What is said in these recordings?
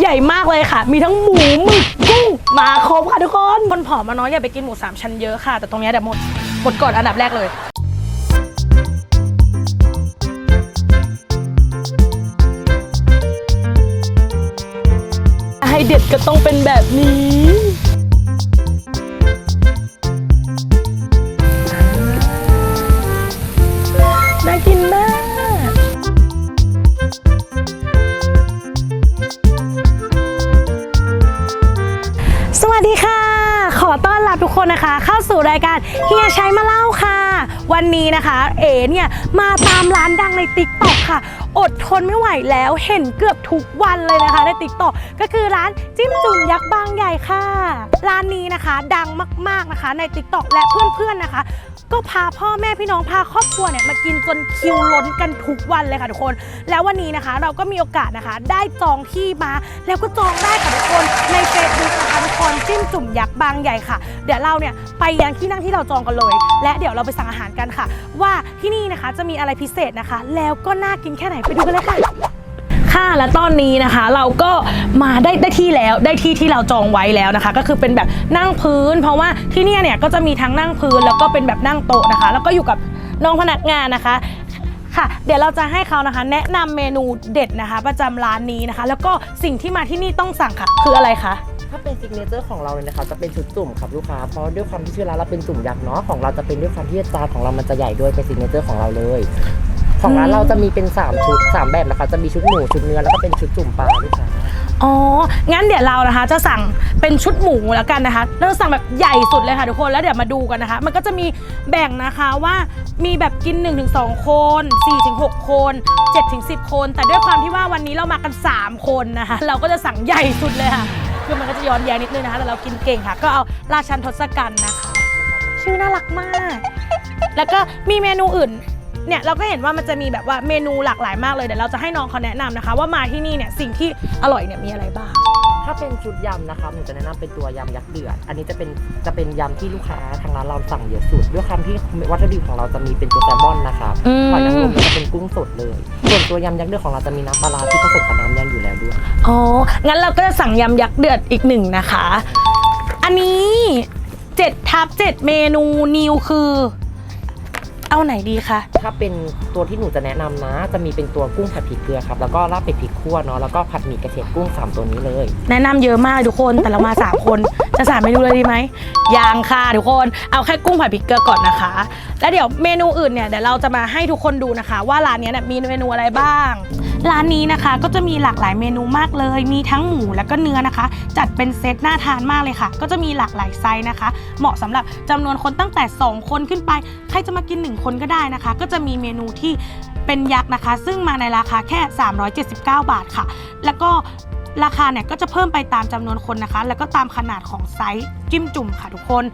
ใหญ่มากเลยค่ะ มีทั้งหมูหมึกกุ้งมาครบค่ะทุกคนคนผอมมาน้อยอย่าไปกินหมูสามชั้นเยอะค่ะ แต่ตรงเนี้ยเดี๋ยวหมดหมดก่อนอันดับแรกเลยให้เด็ดก็ต้องเป็นแบบนี้ รายการเฮียชัยมาเล่าค่ะ วันนี้นะคะ เอ๋เนี่ยมาตามร้านดังในติ๊กต็อกค่ะ อดทนไม่ไหวแล้วเห็นเกือบทุกวันเลยนะคะในติ๊กต็อก ก็คือร้านจิ้มจุ่มยักษ์บางใหญ่ค่ะ ร้านนี้นะคะ ดังมากๆนะคะ ในติ๊กต็อกและเพื่อนๆนะคะ ก็พาพ่อแม่พี่น้องพาครอบครัวเนี่ยมากินจนคิวล้นกันทุกวันเลยค่ะทุกคน แล้ววันนี้นะคะ เราก็มีโอกาสนะคะ ได้จองที่มา แล้วก็จองได้ค่ะทุกคนในเฟซบุ๊กนะคะทุกคนจิ้มจุ่มยักษ์บางใหญ่ค่ะ เดี๋ยวเราเนี่ยไปยังที่นั่งที่เราจองกันเลย และเดี๋ยวเราไปสั่งอาหารกันค่ะ ว่าที่นี่นะคะจะมีอะไรพิเศษนะคะ แล้วก็น่ากินแค่ไหนไปดูกันเลยค่ะ ค่ะและตอนนี้นะคะ เราก็มาได้ได้ที่แล้วได้ที่ที่เราจองไว้แล้วนะคะ ก็คือเป็นแบบนั่งพื้น เพราะว่าที่เนี่ยเนี่ยก็จะมีทั้งนั่งพื้นแล้วก็เป็นแบบนั่งโต๊ะนะคะ แล้วก็อยู่กับน้องพนักงานนะคะค่ะ เดี๋ยวเราจะให้เขานะคะ แนะนำเมนูเด็ดนะคะ ประจำร้านนี้นะคะ แล้วก็สิ่งที่มาที่นี่ต้องสั่งค่ะ คืออะไรคะถ้าเป็นซิกเนเจอร์ของเราเลยนะคะจะเป็นชุดจุ่มครับลูกค้าเพราะด้วยความที่ชื่อร้านเราเป็นจุ่มยักษ์เนาะของเราจะเป็นด้วยความที่จานของเรามันจะใหญ่ด้วยเป็นซิกเนเจอร์ของเราเลย ของร้านเราจะมีเป็น 3 ชุด 3 แบบนะคะ จะมีชุดหมูชุดเนื้อแล้วก็เป็นชุดจุ่มปลาลูกค้าอ๋อ งั้นเดี๋ยวเรานะคะ จะสั่งเป็นชุดหมูแล้วกันนะคะ เราจะสั่งแบบใหญ่สุดเลยค่ะทุกคน แล้วเดี๋ยวมาดูกันนะคะ มันก็จะมีแบ่งนะคะว่ามีแบบกิน 1-2 คน 4-6 คน 7-10 คน แต่ด้วยความที่ว่าวันนี้เรามากัน 3 คนนะคะ เราก็จะสั่งใหญ่สุดเลยค่ะ คือมันก็จะย้อนแย้งนิดนึงนะคะ แต่เรากินเก่งค่ะ ก็เอาราชันทศกัณฐ์นะคะ ชื่อน่ารักมาก แล้วก็มีเมนูอื่น เนี่ยเราก็เห็นว่ามันจะมีแบบว่าเมนูหลากหลายมากเลยเดี๋ยวเราจะให้น้องเขาแนะนำนะคะ ว่ามาที่นี่เนี่ยสิ่งที่อร่อยเนี่ยมีอะไรบ้าง ถ้าเป็นชุดยำนะคะหนูจะแนะนำเป็นตัวยำยักษ์เดือด อันนี้จะเป็นจะเป็นยำที่ลูกค้าทางร้านเราสั่งเยอะสุด ด้วยความที่วัตถุดิบของเราจะมีเป็นตัวแซลมอนนะคะอืม หอยนางรมจะเป็นกุ้งสดเลย ส่วนตัวยำยักษ์เดือดของเราจะมีน้ำปลาร้าที่ผสมกับน้ำยันอยู่แล้วด้วย อ๋อ งั้นเราก็จะสั่งยำยักษ์เดือดอีกหนึ่งนะคะ อันนี้7ทับ7เมนูนิวคือ เอาไหนดีคะ ถ้าเป็นตัวที่หนูจะแนะนำนะ จะมีเป็นตัวกุ้งผัดพริกเกลือครับ แล้วก็ลาบเป็ดพริกคั่วเนาะ แล้วก็ผัดหมี่กระเทียมกุ้งสามตัวนี้เลย แนะนำเยอะมากทุกคนแต่เรามา 3 คนจะสามเมนูเลยดีไหมยังค่ะทุกคนเอาแค่กุ้งผัดพริกเกลือก่อนนะคะ แล้วเดี๋ยวเมนูอื่นเนี่ยเดี๋ยวเราจะมาให้ทุกคนดูนะคะ ว่าร้านเนี้ยเนี่ยมีเมนูอะไรบ้าง ร้านนี้นะคะก็จะมีหลากหลายเมนูมากเลย มีทั้งหมูแล้วก็เนื้อนะคะ จัดเป็นเซตน่าทานมากเลยค่ะ ก็จะมีหลากหลายไซส์นะคะ เหมาะสำหรับจำนวนคนตั้งแต่ 2 คนขึ้นไป ใครจะมากิน 1 คนก็ได้นะคะ ก็จะมีเมนูที่เป็นยักษ์นะคะ ซึ่งมาในราคาแค่ 379 บาทค่ะ แล้วก็ ราคาเนี่ยก็จะเพิ่มไปตามจำนวนคนนะคะ แล้วก็ตามขนาดของไซส์จิ้มจุ่มค่ะทุกคน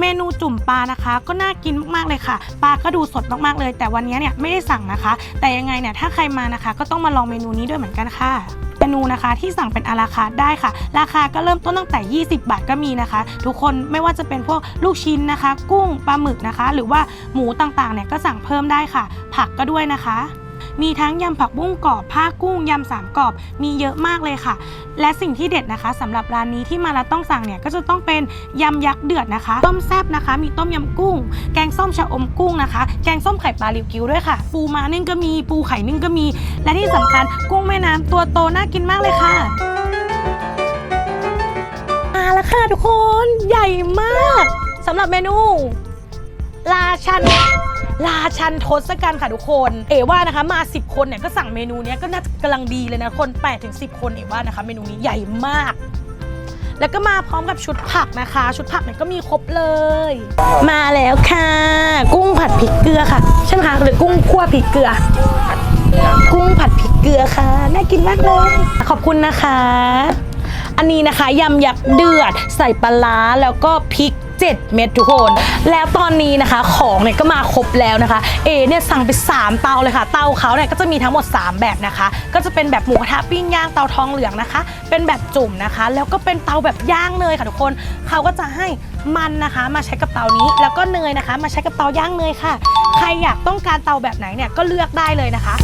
เมนูจุ่มปลานะคะ ก็น่ากินมากๆเลยค่ะ ปลาก็ดูสดมากๆเลย แต่วันนี้เนี่ยไม่ได้สั่งนะคะ แต่ยังไงเนี่ยถ้าใครมานะคะ ก็ต้องมาลองเมนูนี้ด้วยเหมือนกันค่ะเมนูนะคะที่สั่งเป็นอาราคาร์ได้ค่ะ ราคาก็เริ่มต้นตั้งแต่ 20 บาทก็มีนะคะ ทุกคนไม่ว่าจะเป็นพวกลูกชิ้นนะคะ กุ้งปลาหมึกนะคะ หรือว่าหมูต่างๆเนี่ยก็สั่งเพิ่มได้ค่ะ ผักก็ด้วยนะคะ มีทั้งยำผักบุ้งกรอบผ้ากุ้งยำสามกรอบ มีเยอะมากเลยค่ะ และสิ่งที่เด็ดนะคะสำหรับร้านนี้ที่มาแล้วต้องสั่งเนี่ยก็จะต้องเป็นยำยักษ์เดือดนะคะ ต้มแซ่บนะคะ มีต้มยำกุ้ง แกงส้มชะอมกุ้งนะคะ แกงส้มไข่ปลาริวกิวด้วยค่ะ ปูม้านึ่งก็มีปูไข่นึ่งก็มี และที่สำคัญกุ้งแม่น้ำตัวโตน่ากินมากเลยค่ะมาแล้วค่ะทุกคนใหญ่มากสำหรับเมนู ราชัน ราชันทศกัณฐ์ค่ะทุกคน เอว่านะคะมา 10 คนเนี่ยก็สั่งเมนูเนี้ยก็น่าจะกำลังดีเลยนะคน8ถึง10 คนเอว่านะคะ เมนูนี้ใหญ่มากแล้วก็มาพร้อมกับชุดผักนะคะ ชุดผักเนี่ยก็มีครบเลย มาแล้วค่ะ กุ้งผัดพริกเกลือค่ะ ใช่ไหมคะหรือกุ้งคั่วพริกเกลือ กุ้งผัดพริกเกลือค่ะน่ากินมากเลย ขอบคุณนะคะ อันนี้นะคะยำยักษ์เดือด ใส่ปลาร้าแล้วก็พริก 7 เม็ดทุกคน แล้วตอนนี้นะคะของเนี่ยก็มาครบแล้วนะคะ เอเนี่ยสั่งไป 3 เตาเลยค่ะ เตาเขาเนี่ยก็จะมีทั้งหมด 3 แบบนะคะ ก็จะเป็นแบบหมูกระทะปิ้งย่างเตาทองเหลืองนะคะ เป็นแบบจุ่มนะคะ แล้วก็เป็นเตาแบบย่างเนยค่ะทุกคนเขาก็จะให้มันนะคะ มาใช้กับเตานี้แล้วก็เนยนะคะ มาใช้กับเตาย่างเนยค่ะ ใครอยากต้องการเตาแบบไหนเนี่ยก็เลือกได้เลยนะคะ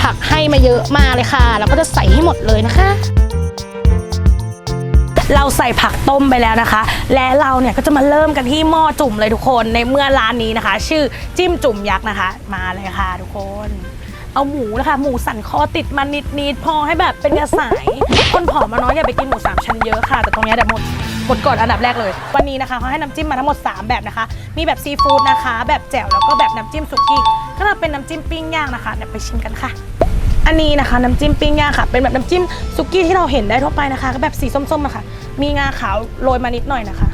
ผักให้มาเยอะมากเลยค่ะแล้วก็จะใส่ให้หมดเลยนะคะ เราใส่ผักต้มไปแล้วนะคะ และเราเนี่ยก็จะมาเริ่มกันที่หม้อจุ่มเลยทุกคนในเมื่อร้านนี้นะคะ ชื่อจิ้มจุ่มยักษ์นะคะ มาเลยค่ะทุกคนเอาหมูนะคะ หมูสันคอติดมันนิดๆพอให้แบบเป็นกระสายคนผอมมาน้อยอย่าไปกินหมูสามชั้นเยอะค่ะ แต่ตรงนี้เดี๋ยวหมดหมดก่อนอันดับแรกเลย วันนี้นะคะเขาให้น้ำจิ้มมาทั้งหมด 3 แบบนะคะ มีแบบซีฟู้ดนะคะ แบบแจ่วแล้วก็แบบน้ำจิ้มสุกี้ก็จะเป็นน้ำจิ้มปิ้งย่างนะคะเดี๋ยวไปชิมกันค่ะ อันนี้นะคะน้ำจิ้มปิ้งย่างค่ะ เป็นแบบน้ำจิ้มสุกี้ที่เราเห็นได้ทั่วไปนะคะ ก็แบบสีส้มๆนะคะมีงาขาวโรยมานิดหน่อยนะคะ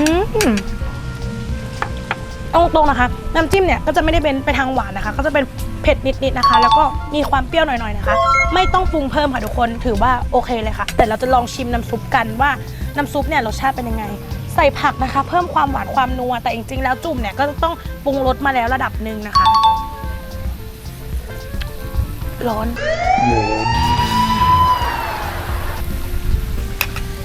อืมเอาตรงๆนะคะ น้ำจิ้มเนี่ยก็จะไม่ได้เป็นไปทางหวานนะคะ ก็จะเป็นเผ็ดนิดๆนะคะ แล้วก็มีความเปรี้ยวหน่อยๆนะคะ ไม่ต้องปรุงเพิ่มค่ะทุกคนถือว่าโอเคเลยค่ะแต่เราจะลองชิมน้ำซุปกันว่าน้ำซุปเนี่ยรสชาติเป็นยังไง ใส่ผักนะคะ เพิ่มความหวานความนัวแต่จริงๆแล้วจุ่มเนี่ยก็ต้องปรุงรสมาแล้วระดับหนึ่งนะคะ ร้อน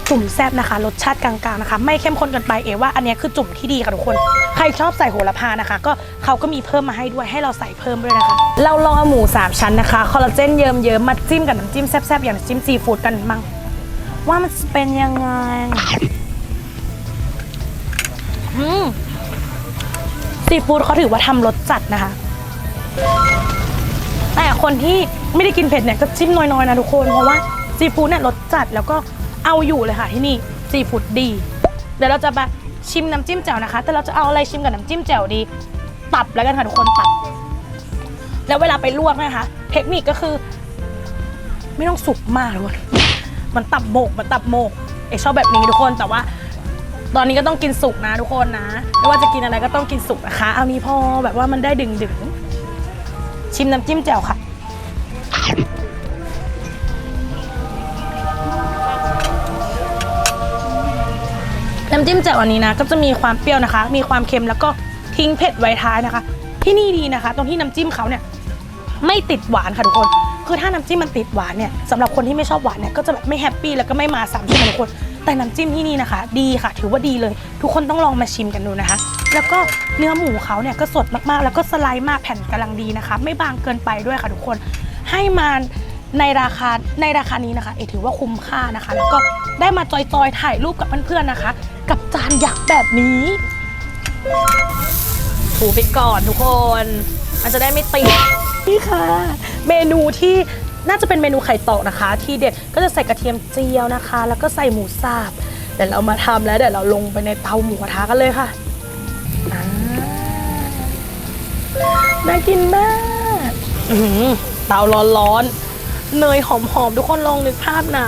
จุ่มแซบนะคะ รสชาติกลางๆนะคะ ไม่เข้มข้นเกินไปเอว่าอันนี้คือจุ่มที่ดีค่ะทุกคน ใครชอบใส่โหระพานะคะ ก็เขาก็มีเพิ่มมาให้ด้วยให้เราใส่เพิ่มด้วยนะคะ เราลองเอาหมู3ชั้นนะคะคอลลาเจนเยิ้มๆมาจิ้มกับน้ำจิ้มแซบๆอย่างน้ำจิ้มซีฟู้ดกันมั่งว่ามันเป็นยังไงซีฟู้ดเขาถือว่าทำรสจัดนะคะ แต่คนที่ไม่ได้กินเผ็ดเนี่ยก็จิ้มน้อยๆนะทุกคน เพราะว่าซีฟู้ดเนี่ยรสจัดแล้วก็เอาอยู่เลยค่ะที่นี่ซีฟู้ดดี เดี๋ยวเราจะมาชิมน้ำจิ้มแจ่วนะคะ แต่เราจะเอาอะไรชิมกับน้ำจิ้มแจ่วดี ตับแล้วกันค่ะทุกคนตับ แล้วเวลาไปลวกนะคะ เทคนิคก็คือ ไม่ต้องสุกมากทุกคนมันตับโบกมันตับโมกเอกชอบแบบนี้ทุกคนแต่ว่าตอนนี้ก็ต้องกินสุกนะทุกคนนะ ไม่ว่าจะกินอะไรก็ต้องกินสุกนะคะ เอานี้พอแบบว่ามันได้ดึงดึง ชิมน้ำจิ้มแจ่วค่ะ น้ำจิ้มแจ่วอันนี้นะ ก็จะมีความเปรี้ยวนะคะ มีความเค็มแล้วก็ทิ้งเผ็ดไว้ท้ายนะคะ ที่นี่ดีนะคะ ตรงที่น้ำจิ้มเขาเนี่ยไม่ติดหวานค่ะทุกคน คือถ้าน้ำจิ้มมันติดหวานเนี่ยสำหรับคนที่ไม่ชอบหวานเนี่ยก็จะแบบไม่แฮปปี้แล้วก็ไม่มาซ้ำใช่ไหมทุกคน แต่น้ำจิ้มที่นี่นะคะ ดีค่ะ ถือว่าดีเลย ทุกคนต้องลองมาชิมกันดูนะคะ แล้วก็เนื้อหมูเขาเนี่ยก็สดมากๆ แล้วก็สไลด์มากแผ่นกำลังดีนะคะ ไม่บางเกินไปด้วยค่ะทุกคน ให้มาในราคาในราคานี้นะคะเอถือว่าคุ้มค่านะคะ แล้วก็ได้มาจอยๆถ่ายรูปกับเพื่อนๆนะคะ กับจานยักษ์แบบนี้ถูไปก่อนทุกคน มันจะได้ไม่ติดนี่ค่ะ เมนูที่น่าจะเป็นเมนูไข่ตอกนะคะ ที่เด็ดก็จะใส่กระเทียมเจียวนะคะ แล้วก็ใส่หมูสับเดี๋ยวเรามาทำแล้วเดี๋ยวเราลงไปในเตาหมูกระทะกันเลยค่ะ น่ากินมากอื้อหือเตาร้อนๆเนยหอมๆ ทุกคนลองนึกภาพนะ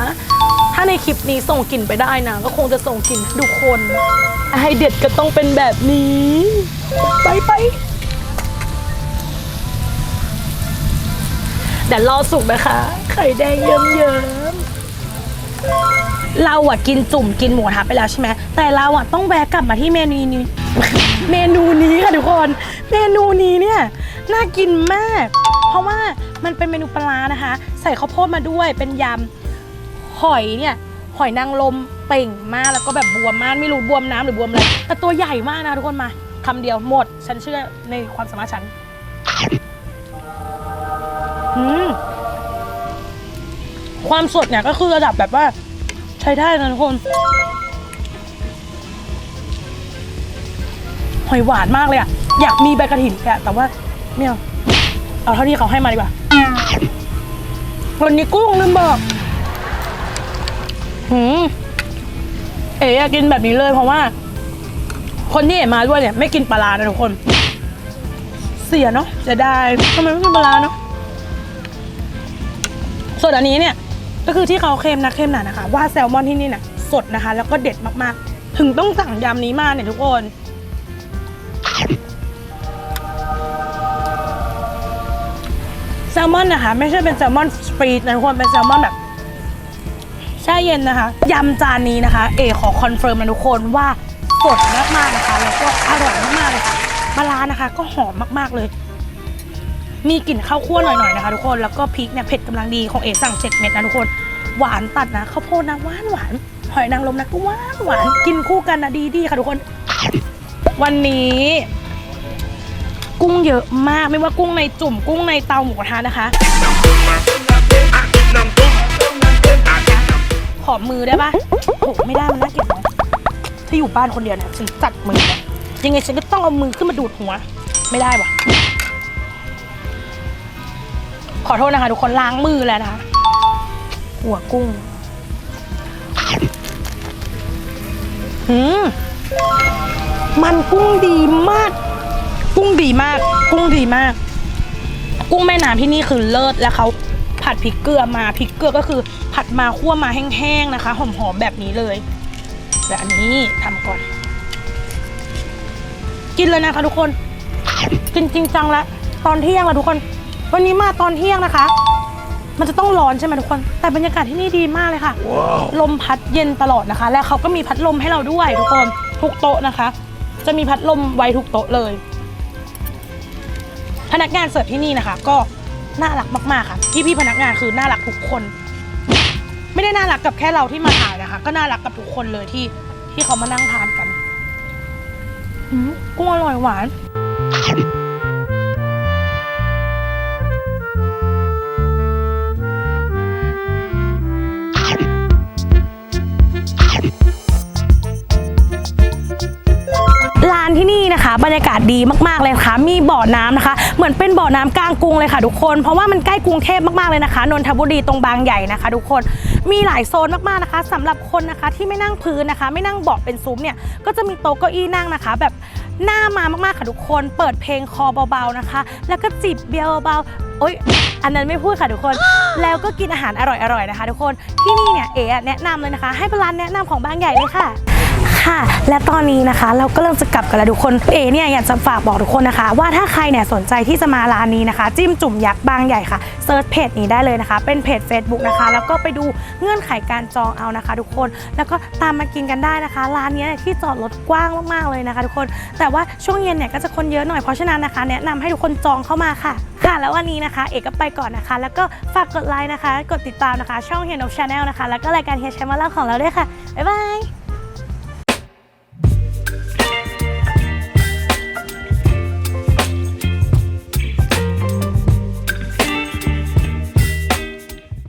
ถ้าในคลิปนี้ส่งกลิ่นไปได้นะ ก็คงจะส่งกลิ่นให้ทุกคนไอเด็ดก็ต้องเป็นแบบนี้ ไปไปเดี๋ยวรอสุกนะคะ ไข่แดงเยิ้มๆ เราอะกินจุ่มกินหมูกระทะไปแล้วใช่ไหมแต่เราอะต้องแวะกลับมาที่เมนูนี้ เมนูนี้ค่ะทุกคน เมนูนี้เนี่ยน่ากินมาก เพราะว่ามันเป็นเมนูปลานะคะ ใส่ข้าวโพดมาด้วยเป็นยำหอยเนี่ยหอยนางรมเป่งมากแล้วก็แบบบวมมากไม่รู้บวมน้ำหรือบวมอะไรแต่ตัวใหญ่มากนะทุกคนมาคำเดียวหมด ฉันเชื่อในความสามารถฉันอืมความสดเนี่ยก็คือระดับแบบว่าใช้ได้นะทุกคน หอยหวานมากเลยอะอยากมีใบกระถิ่นอะแต่ว่าไม่เอาเอาเท่าที่เขาให้มาดีกว่าวันนี้กุ้งลืมบอกหืมเอ๋อยากกินแบบนี้เลยเพราะว่า คนที่เอ๋มาด้วยเนี่ย ไม่กินปลาร้านะทุกคน เสียเนาะจะได้ทำไมไม่กินปลาร้าเนาะส่วนอันนี้เนี่ยก็คือที่เขาเค็มนะเค็มหนานะคะ ว่าแซลมอนที่นี่เนี่ยสดนะคะ แล้วก็เด็ดมากๆ ถึงต้องสั่งยำนี้มาเนี่ยทุกคน แซลมอนนะคะ ไม่ใช่เป็นแซลมอนสปรีดนะทุกคนเป็นแซลมอนแบบแช่เย็นนะคะยำจานนี้นะคะ เอขอคอนเฟิร์มนะทุกคนว่าสดมากๆนะคะ แล้วก็อร่อยมากๆเลยค่ะปลารานะคะ ก็หอมมากๆเลย มีกลิ่นข้าวคั่วหน่อยๆนะคะ ทุกคนแล้วก็พริกเนี่ยเผ็ดกำลังดีของเอสั่ง7เม็ดนะทุกคนหวานตัดนะข้าวโพดนะหวานหวานหอยนางรมนะก็หวานหวานกินคู่กันนะดีดีๆค่ะทุกคน วันนี้ กุ้งเยอะมากไม่ว่ากุ้งในจุ่มกุ้งในเตาหมูกระทะนะคะ ขอมือได้ปะโหไม่ได้มันน่าเกลียดนะถ้าอยู่บ้านคนเดียวนี่ยฉันจัดมือยยังไงฉันก็ต้องเอามือขึ้นมาดูดหัว ไม่ได้วะขอโทษนะคะทุกคนล้างมือแล้วนะคะ หัวกุ้งหืมมันกุ้งดีมาก กุ้งดีมาก กุ้งดีมาก กุ้งแม่น้ำที่นี่คือเลิศแล้วเขาผัดพริกเกลือมาพริกเกลือก็คือ ผัดมาคั่วมาแห้งๆนะคะ หอมๆแบบนี้เลยแต่อันนี้ทำก่อน กินเลยนะคะทุกคน กินจริงจังละตอนเที่ยงละทุกคน วันนี้มาตอนเที่ยงนะคะ มันจะต้องร้อนใช่ไหมทุกคน แต่บรรยากาศที่นี่ดีมากเลยค่ะลมพัดเย็นตลอดนะคะ และเขาก็มีพัดลมให้เราด้วยทุกคนทุกโต๊ะนะคะ จะมีพัดลมไว้ทุกโต๊ะเลย พนักงานเสิร์ฟที่นี่นะคะ ก็น่ารักมากๆค่ะพี่พี่ๆพนักงานคือน่ารักทุกคน ไม่ได้น่ารักกับแค่เราที่มาถ่ายนะคะ ก็น่ารักกับทุกคนเลยที่ที่เขามานั่งทานกันอืมกุ้งอร่อยหวาน บรรยากาศดีมากๆเลยค่ะ มีบ่อน้ำนะคะ เหมือนเป็นบ่อน้ำกลางกรุงเลยค่ะ ทุกคน เพราะว่ามันใกล้กรุงเทพมากๆเลยนะคะ นนทบุรีตรงบางใหญ่นะคะ ทุกคน มีหลายโซนมากๆนะคะสำหรับคนนะคะที่ไม่นั่งพื้นนะคะ ไม่นั่งเบาะเป็นซุ้มเนี่ย ก็จะมีโต๊ะเก้าอี้นั่งนะคะ แบบหน้ามามากๆค่ะทุกคน เปิดเพลงคอเบาๆนะคะ แล้วก็จิบเบียร์เบาๆโอ๊ยอันนั้นไม่พูดค่ะทุกคน แล้วก็กินอาหารอร่อยๆนะคะ ทุกคน ที่นี่เนี่ยเอ๋แนะนำเลยนะคะ ให้เป็นร้านแนะนำของบางใหญ่เลยค่ะ ค่ะ และตอนนี้นะคะ เราก็เริ่มจะกลับกันแล้วทุกคนเอเนี่ยอยากจะฝากบอกทุกคนนะคะ ว่าถ้าใครเนี่ยสนใจที่จะมาร้านนี้นะคะ จิ้มจุ่มยักษ์บางใหญ่ค่ะเซิร์ชเพจนี้ได้เลยนะคะ เป็นเพจ Facebook นะคะ แล้วก็ไปดูเงื่อนไขการจองเอานะคะ ทุกคนแล้วก็ตามมากินกันได้นะคะ ร้านนี้ที่จอดรถกว้างมากๆเลยนะคะ ทุกคนแต่ว่าช่วงเย็นเนี่ยก็จะคนเยอะหน่อยเพราะฉะนั้นนะคะ แนะนำให้ทุกคนจองเข้ามาค่ะค่ะแล้ววันนี้นะคะ เอกก็ไปก่อนนะคะ แล้วก็ฝากกดไลค์นะคะ กดติดตามนะคะ ช่องเฮียนกชาแนลนะคะ แล้วก็รายการเฮียชัยมาเล่าของเราด้วยค่ะ บ๊ายบาย